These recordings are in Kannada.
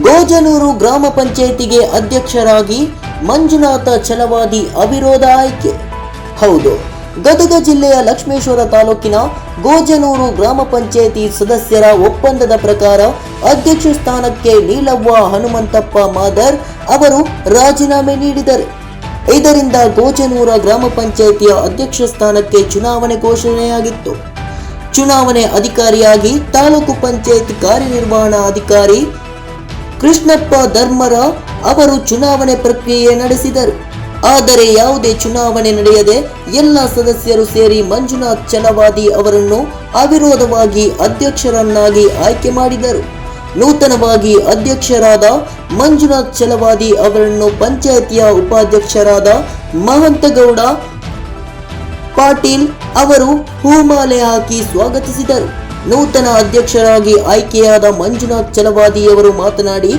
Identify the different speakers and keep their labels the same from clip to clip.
Speaker 1: ಗೋಜನೂರು ಗ್ರಾಮ ಪಂಚಾಯಿತಿಗೆ ಅಧ್ಯಕ್ಷರಾಗಿ ಮಂಜುನಾಥ ಛಲವಾದಿ ಅವಿರೋಧ ಆಯ್ಕೆ. ಹೌದು, ಗದಗ ಜಿಲ್ಲೆಯ ಲಕ್ಷ್ಮೇಶ್ವರ ತಾಲೂಕಿನ ಗೋಜನೂರು ಗ್ರಾಮ ಪಂಚಾಯಿತಿ ಸದಸ್ಯರ ಒಪ್ಪಂದದ ಪ್ರಕಾರ ಅಧ್ಯಕ್ಷ ಸ್ಥಾನಕ್ಕೆ ನೀಲವ್ವ ಹನುಮಂತಪ್ಪ ಮಾದರ್ ಅವರು ರಾಜೀನಾಮೆ ನೀಡಿದರು. ಇದರಿಂದ ಗೋಜನೂರ ಗ್ರಾಮ ಪಂಚಾಯಿತಿಯ ಅಧ್ಯಕ್ಷ ಸ್ಥಾನಕ್ಕೆ ಚುನಾವಣೆ ಘೋಷಣೆಯಾಗಿತ್ತು. ಚುನಾವಣೆ ಅಧಿಕಾರಿಯಾಗಿ ತಾಲೂಕು ಪಂಚಾಯತ್ ಕಾರ್ಯನಿರ್ವಹಣಾ ಅಧಿಕಾರಿ ಕೃಷ್ಣಪ್ಪ ಧರ್ಮರ ಅವರು ಚುನಾವಣೆ ಪ್ರಕ್ರಿಯೆ ನಡೆಸಿದರು. ಆದರೆ ಯಾವುದೇ ಚುನಾವಣೆ ನಡೆಯದೆ ಎಲ್ಲ ಸದಸ್ಯರು ಸೇರಿ ಮಂಜುನಾಥ್ ಚನವಾದಿ ಅವರನ್ನು ಅವಿರೋಧವಾಗಿ ಅಧ್ಯಕ್ಷರನ್ನಾಗಿ ಆಯ್ಕೆ ಮಾಡಿದರು. ನೂತನವಾಗಿ ಅಧ್ಯಕ್ಷರಾದ ಮಂಜುನಾಥ್ ಚಲವಾದಿ ಅವರನ್ನು ಪಂಚಾಯಿತಿಯ ಉಪಾಧ್ಯಕ್ಷರಾದ ಮಹಂತಗೌಡ ಪಾಟೀಲ್ ಅವರು ಹೂಮಾಲೆ ಹಾಕಿ ಸ್ವಾಗತಿಸಿದರು. ನೂತನ ಅಧ್ಯಕ್ಷರಾಗಿ ಆಯ್ಕೆಯಾದ ಮಂಜುನಾಥ್ ಚಲವಾದಿಯವರು ಮಾತನಾಡಿ,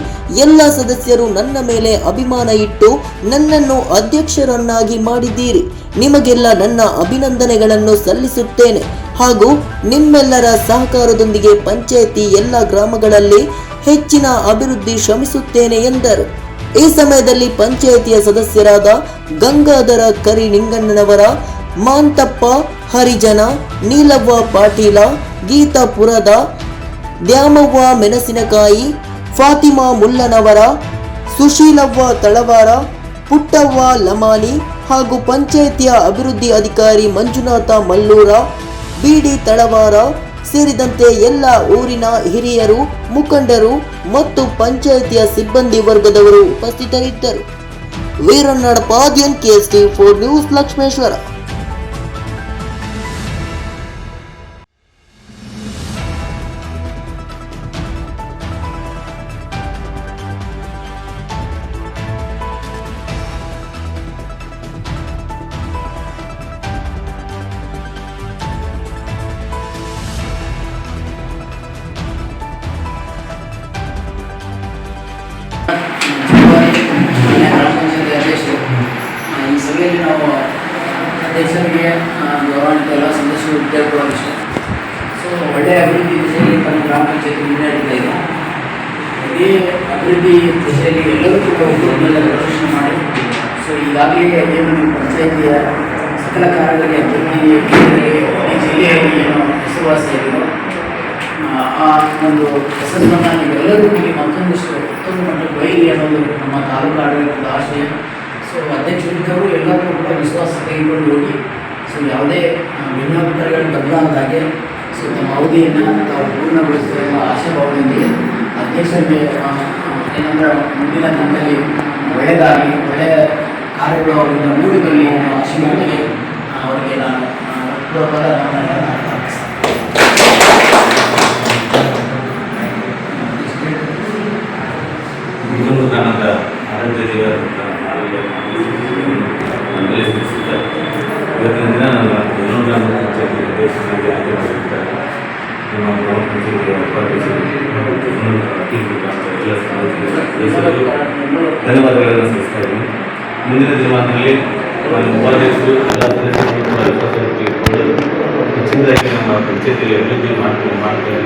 Speaker 1: ಎಲ್ಲ ಸದಸ್ಯರು ನನ್ನ ಮೇಲೆ ಅಭಿಮಾನ ಇಟ್ಟು ನನ್ನನ್ನು ಅಧ್ಯಕ್ಷರನ್ನಾಗಿ ಮಾಡಿದ್ದೀರಿ. ನಿಮಗೆಲ್ಲ ನನ್ನ ಅಭಿನಂದನೆಗಳನ್ನು ಸಲ್ಲಿಸುತ್ತೇನೆ. ಹಾಗೂ ನಿಮ್ಮೆಲ್ಲರ ಸಹಕಾರದೊಂದಿಗೆ ಪಂಚಾಯಿತಿ ಎಲ್ಲ ಗ್ರಾಮಗಳಲ್ಲಿ ಹೆಚ್ಚಿನ ಅಭಿವೃದ್ಧಿ ಶ್ರಮಿಸುತ್ತೇನೆ ಎಂದರು. ಈ ಸಮಯದಲ್ಲಿ ಪಂಚಾಯಿತಿಯ ಸದಸ್ಯರಾದ ಗಂಗಾಧರ ಕರಿ ನಿಂಗಣ್ಣನವರ ಮಾಂತಪ್ಪ, ಹರಿಜನ, ನೀಲವ್ವ ಪಾಟೀಲ, ಗೀತಾಪುರದ, ದ್ಯಾಮವ್ವ ಮೆಣಸಿನಕಾಯಿ, ಫಾತಿಮಾ ಮುಲ್ಲನವರ, ಸುಶೀಲವ್ವ ತಳವಾರ, ಪುಟ್ಟವ್ವ ಲಮಾನಿ ಹಾಗೂ ಪಂಚಾಯಿತಿಯ ಅಭಿವೃದ್ಧಿ ಅಧಿಕಾರಿ ಮಂಜುನಾಥ ಮಲ್ಲೂರ, ಬಿಡಿ ತಳವಾರ ಸೇರಿದಂತೆ ಎಲ್ಲ ಊರಿನ ಹಿರಿಯರು, ಮುಖಂಡರು ಮತ್ತು ಪಂಚಾಯಿತಿಯ ಸಿಬ್ಬಂದಿ ವರ್ಗದವರು ಉಪಸ್ಥಿತರಿದ್ದರು. ವೀರನ್ನಡಪಾದ್ಯನ್ ಕೆಎಸ್ಟಿ ಫೋರ್ ನ್ಯೂಸ್ ಲಕ್ಷ್ಮೇಶ್ವರ.
Speaker 2: ಸದಸ್ಯರು ಕೇಳ್ಕೊಳ್ಳೋ ಸೊ ಒಳ್ಳೆಯ ಅಭಿವೃದ್ಧಿ ದಿಶೆಯಲ್ಲಿ ತಮ್ಮ ಗ್ರಾಮ ಪಂಚಾಯತಿ ಮುನ್ನಡೆಯುತ್ತಾ ಇದೆ. ಇದೇ ಅಭಿವೃದ್ಧಿ ದಿಶೆಯಲ್ಲಿ ಎಲ್ಲರೂ ಕೂಡ ಪ್ರದರ್ಶನ ಮಾಡಿ. ಸೊ ಈಗಾಗಲೇ ಏನು ನಮ್ಮ ಪಂಚಾಯಿತಿಯ ಸಕಲ ಕಾರ್ಯಗಳಿಗೆ ಅಭಿವೃದ್ಧಿ ಜಿಲ್ಲೆಯಲ್ಲಿ ಏನು ಹೆಸರುವಾಸಿಯಾಗಿರೋ ಆ, ಒಂದು ಹೆಸರನ್ನು ನೀವೆಲ್ಲರೂ ಇಲ್ಲಿ ಮತ್ತೊಂದಿಷ್ಟು ಉತ್ತಮ ಮಟ್ಟಕ್ಕೆ ಬೈಲಿ ಅನ್ನೋದು ನಮ್ಮ ತಾಲೂಕು ಆಡಳಿತದ ಆಶಯ. ಸೊ ಅಧ್ಯಕ್ಷರಿದ್ದವರು ಎಲ್ಲರೂ ಕೂಡ ವಿಶ್ವಾಸ ತೆಗೆದುಕೊಂಡು ಹೋಗಿ ಸೊ ಯಾವುದೇ ಭಿನ್ನಾಭಿಪ್ರಾಯಗಳು ಬದಲಾದಾಗೆ ಸೊ ತಮ್ಮ ಅವಧಿಯನ್ನು ತಾವು ಪೂರ್ಣಗೊಳಿಸುವ ಎಂಬ ಆಶಾಭಾವನೆಯೊಂದಿಗೆ ಅಧ್ಯಕ್ಷರಿಗೆ ಏನಂದ್ರೆ ಮುಂದಿನ ದಿನದಲ್ಲಿ ಒಳ್ಳೆಯದಾಗಿ ಒಳ್ಳೆಯ ಕಾರ್ಯಗಳು ಅವರಿಂದ ಮೂಡಿದಲ್ಲಿ ಆಶೀರ್ವಾದಿಗೆ ಅವರಿಗೆ ನಾನು ಆ,
Speaker 3: ಧನ್ಯವಾದಗಳನ್ನು ಸಲ್ಲಿಸ್ತಾ ಇದ್ದೀನಿ ಮುಂದಿನ ದಿನಮಾನದಲ್ಲಿ ಉಪಾಧ್ಯಕ್ಷರು ಎಲ್ಲ ಸದಸ್ಯರು ಹೆಚ್ಚಿನದಾಗಿ ನಮ್ಮ ಪಂಚಾಯತಿಯಲ್ಲಿ ಅಭಿವೃದ್ಧಿ ಮಾಡ್ತೀವಿ ಮಾಡ್ತೀವಿ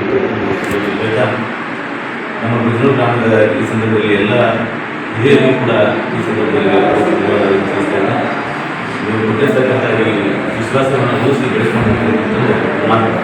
Speaker 3: ಅಂತ ನಮ್ಮ ಬಿಜನೂರು ಗ್ರಾಮದ ಈ ಸಂದರ್ಭದಲ್ಲಿ ಎಲ್ಲ ಹಿರಿಯರಿಗೂ ಕೂಡ ಈ ಸಂದರ್ಭದಲ್ಲಿ ತಿಳಿಸ್ತೇನೆ ನೀವು ವಿಶ್ವಾಸವನ್ನು ಉಳಿಸಿ ಬೆಳೆಸ್ಕೊಂಡು ಹೋಗ್ಬೇಕು